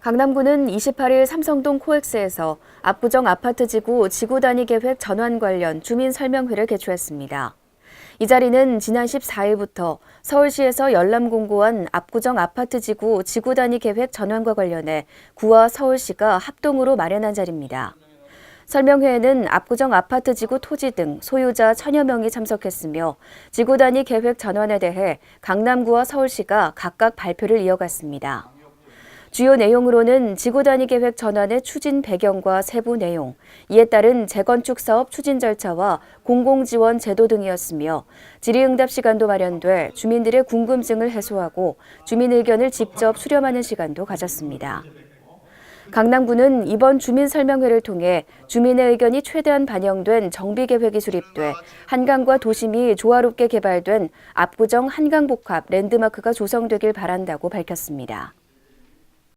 강남구는 28일 삼성동 코엑스에서 압구정 아파트 지구 지구 단위 계획 전환 관련 주민 설명회를 개최했습니다. 이 자리는 지난 14일부터 서울시에서 열람 공고한 압구정 아파트 지구 지구 단위 계획 전환과 관련해 구와 서울시가 합동으로 마련한 자리입니다. 설명회에는 압구정 아파트 지구 토지 등 소유자 천여 명이 참석했으며 지구 단위 계획 전환에 대해 강남구와 서울시가 각각 발표를 이어갔습니다. 주요 내용으로는 지구 단위 계획 전환의 추진 배경과 세부 내용, 이에 따른 재건축 사업 추진 절차와 공공 지원 제도 등이었으며 질의응답 시간도 마련돼 주민들의 궁금증을 해소하고 주민 의견을 직접 수렴하는 시간도 가졌습니다. 강남구는 이번 주민 설명회를 통해 주민의 의견이 최대한 반영된 정비 계획이 수립돼 한강과 도심이 조화롭게 개발된 압구정 한강복합 랜드마크가 조성되길 바란다고 밝혔습니다.